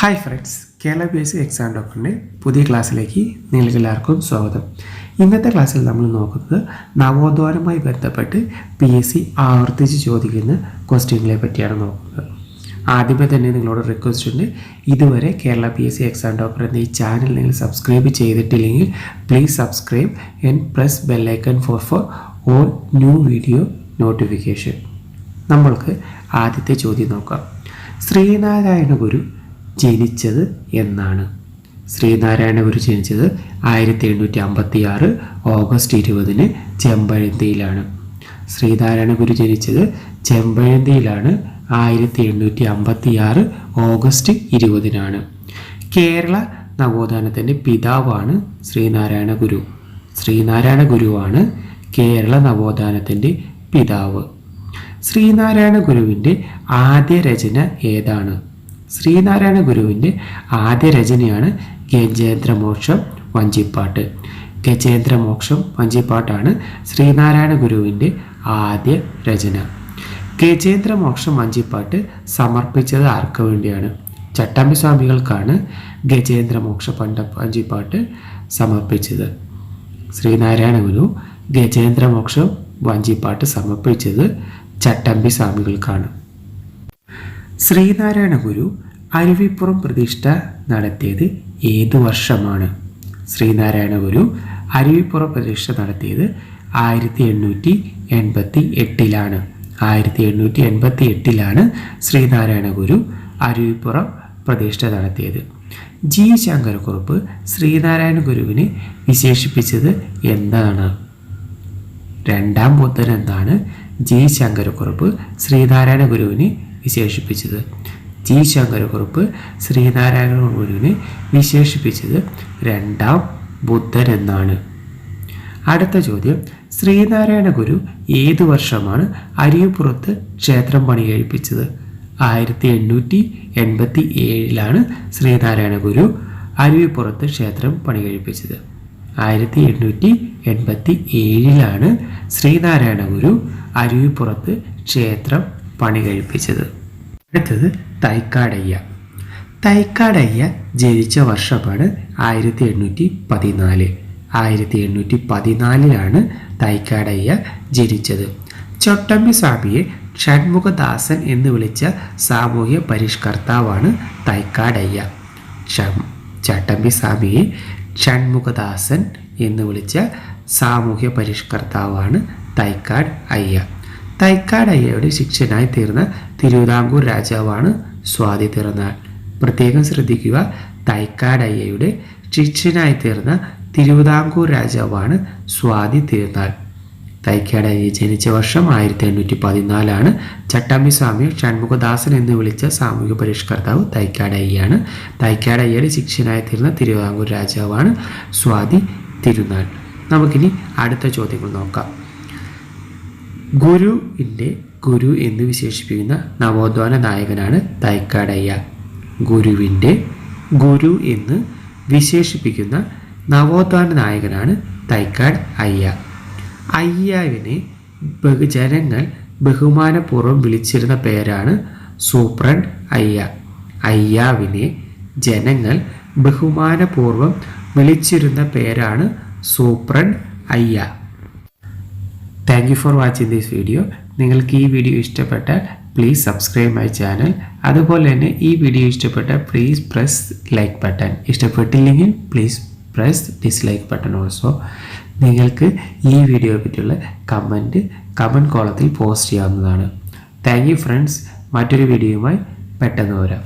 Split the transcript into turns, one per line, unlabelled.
Hi friends Kerala P S C exam ഡോക്ടറിന്റെ പുതിയ ക്ലാസ്സിലേക്ക് നിങ്ങൾക്ക് എല്ലാവർക്കും സ്വാഗതം. ഇന്നത്തെ ക്ലാസ്സിൽ നമ്മൾ നോക്കുന്നത് നവോത്ഥാനവുമായി ബന്ധപ്പെട്ട് പി എസ് സി ആവർത്തിച്ച് ചോദിക്കുന്ന ക്വസ്റ്റ്യനുകളെ പറ്റിയാണ് നോക്കുന്നത്. ആദ്യമേ തന്നെ നിങ്ങളോട് റിക്വസ്റ്റ് ഉണ്ട്. ഇതുവരെ Kerala P S C exam doctor എന്ന ഈ ചാനൽ നിങ്ങൾ സബ്സ്ക്രൈബ് ചെയ്തിട്ടില്ലെങ്കിൽ please subscribe and press bell icon for for all new video notification നമ്മൾക്ക് ആദ്യത്തെ ചോദ്യം നോക്കാം. ശ്രീനാരായണ ഗുരു ജനിച്ചത് എന്നാണ്. ശ്രീനാരായണ ഗുരു ജനിച്ചത് ആയിരത്തി എണ്ണൂറ്റി അമ്പത്തി ആറ് ഓഗസ്റ്റ് ഇരുപതിന് ചെമ്പഴന്തിയിലാണ്. ശ്രീനാരായണ ഗുരു ജനിച്ചത് ചെമ്പഴന്തിയിലാണ് ആയിരത്തി എണ്ണൂറ്റി അമ്പത്തി ആറ് ഓഗസ്റ്റ് ഇരുപതിനാണ്. കേരള നവോത്ഥാനത്തിന്റെ പിതാവാണ് ശ്രീനാരായണ ഗുരു. ശ്രീനാരായണ ഗുരുവാണ് കേരള നവോത്ഥാനത്തിന്റെ പിതാവ്. ശ്രീനാരായണ ഗുരുവിന്റെ ആദ്യ രചന ഏതാണ്? ശ്രീനാരായണ ഗുരുവിന്റെ ആദ്യ രചനയാണ് ഗജേന്ദ്രമോക്ഷം വഞ്ചിപ്പാട്ട്. ഗജേന്ദ്രമോക്ഷം വഞ്ചിപ്പാട്ടാണ് ശ്രീനാരായണ ഗുരുവിന്റെ ആദ്യ രചന. ഗജേന്ദ്രമോക്ഷം വഞ്ചിപ്പാട്ട് സമർപ്പിച്ചത് ആർക്ക് വേണ്ടിയാണ്? ചട്ടമ്പി സ്വാമികൾക്കാണ് ഗജേന്ദ്രമോക്ഷ പണ്ട വഞ്ചിപ്പാട്ട് സമർപ്പിച്ചത്. ശ്രീനാരായണ ഗുരു ഗജേന്ദ്രമോക്ഷം വഞ്ചിപ്പാട്ട് സമർപ്പിച്ചത് ചട്ടമ്പി സ്വാമികൾക്കാണ് ശ്രീനാരായണ ഗുരു അരുവിപ്പുറം പ്രതിഷ്ഠ നടത്തിയത് ഏത് വർഷമാണ്? ശ്രീനാരായണ ഗുരു അരുവിപ്പുറം പ്രതിഷ്ഠ നടത്തിയത് ആയിരത്തി എണ്ണൂറ്റി എൺപത്തി എട്ടിലാണ് ആയിരത്തി എണ്ണൂറ്റി എൺപത്തി എട്ടിലാണ് ശ്രീനാരായണ ഗുരു അരുവിപ്പുറം പ്രതിഷ്ഠ നടത്തിയത്. ജി. ശങ്കരക്കുറുപ്പ് ശ്രീനാരായണ ഗുരുവിനെ വിശേഷിപ്പിച്ചത് എന്താണ്? രണ്ടാം ബുദ്ധൻ എന്നാണ് ജി. ശങ്കരക്കുറുപ്പ് ശ്രീനാരായണ ഗുരുവിനെ വിശേഷിപ്പിച്ചത്. ജി ശങ്കരക്കുറുപ്പ് ശ്രീനാരായണ ഗുരുവിനെ വിശേഷിപ്പിച്ചത് രണ്ടാം ബുദ്ധൻ എന്നാണ് അടുത്ത ചോദ്യം ശ്രീനാരായണ ഗുരു ഏതു വർഷമാണ് അരിയപ്പുറത്ത് ക്ഷേത്രം പണി കഴിപ്പിച്ചത് ആയിരത്തി എണ്ണൂറ്റി എൺപത്തി ഏഴിലാണ് ശ്രീനാരായണ ഗുരു അരുവിപ്പുറത്ത് ക്ഷേത്രം പണി കഴിപ്പിച്ചത് ആയിരത്തി എണ്ണൂറ്റി എൺപത്തി ഏഴിലാണ് ശ്രീനാരായണ ഗുരു അരുവിപ്പുറത്ത് ക്ഷേത്രം പണി കഴിപ്പിച്ചത്. അടുത്തത് തൈക്കാടയ്യ. തൈക്കാടയ്യ ജനിച്ച വർഷമാണ് ആയിരത്തി എണ്ണൂറ്റി പതിനാല് ആയിരത്തി എണ്ണൂറ്റി പതിനാലിലാണ് തൈക്കാടയ്യ ജനിച്ചത്. ചൊട്ടമ്പി സ്വാമിയെ ഷൺമുഖദാസൻ എന്ന് വിളിച്ച സാമൂഹ്യ പരിഷ്കർത്താവാണ് തൈക്കാടയ്യ. ചട്ടമ്പി സ്വാമിയെ ഷൺമുഖദാസൻ എന്ന് വിളിച്ച സാമൂഹ്യ പരിഷ്കർത്താവാണ് തൈക്കാട് അയ്യ തൈക്കാട് അയ്യയുടെ ശിഷ്യനായി തീർന്ന തിരുവിതാംകൂർ രാജാവാണ് സ്വാതി തിരുനാൾ പ്രത്യേകം ശ്രദ്ധിക്കുക തൈക്കാട് അയ്യയുടെ ശിഷ്യനായി തീർന്ന തിരുവിതാംകൂർ രാജാവാണ് സ്വാതി തിരുനാൾ തൈക്കാട് അയ്യ ജനിച്ച വർഷം ആയിരത്തി എണ്ണൂറ്റി പതിനാലാണ് ചട്ടമ്പി സ്വാമി ഷൺമുഖദാസൻ എന്ന് വിളിച്ച സാമൂഹിക പരിഷ്കർത്താവ് തൈക്കാട് തൈക്കാടയ്യയുടെ ശിഷ്യനായി തീർന്ന തിരുവിതാംകൂർ രാജാവാണ് സ്വാതി തിരുനാൾ നമുക്കിനി അടുത്ത ചോദ്യങ്ങൾ നോക്കാം. ഗുരുവിന്റെ ഗുരു എന്ന് വിശേഷിപ്പിക്കുന്ന നവോത്ഥാന നായകനാണ് തൈക്കാടയ്യ. ഗുരുവിന്റെ ഗുരു എന്ന് വിശേഷിപ്പിക്കുന്ന നവോത്ഥാന നായകനാണ് തൈക്കാട് അയ്യ. അയ്യാവിനെ ജനങ്ങൾ ബഹുമാനപൂർവം വിളിച്ചിരുന്ന പേരാണ് സൂപ്രണ്ട് അയ്യ. അയ്യാവിനെ ജനങ്ങൾ ബഹുമാനപൂർവം വിളിച്ചിരുന്ന പേരാണ് സൂപ്രണ്ട് അയ്യ. Thank you for watching this video നിങ്ങൾക്ക് ഈ വീഡിയോ ഇഷ്ടപ്പെട്ടാൽ പ്ലീസ് സബ്സ്ക്രൈബ് മൈ ചാനൽ അതുപോലെ തന്നെ ഈ വീഡിയോ ഇഷ്ടപ്പെട്ടാൽ പ്ലീസ് പ്രസ് ലൈക്ക് ബട്ടൺ ഇഷ്ടപ്പെട്ടില്ലെങ്കിൽ please press dislike button also നിങ്ങൾക്ക് ഈ വീഡിയോയെ പറ്റിയുള്ള കമന്റ് കമന്റ് കോളത്തിൽ പോസ്റ്റ് ചെയ്യാവുന്നതാണ്. താങ്ക് യു ഫ്രണ്ട്സ് മറ്റൊരു വീഡിയോയുമായി പെട്ടെന്ന് വരാം.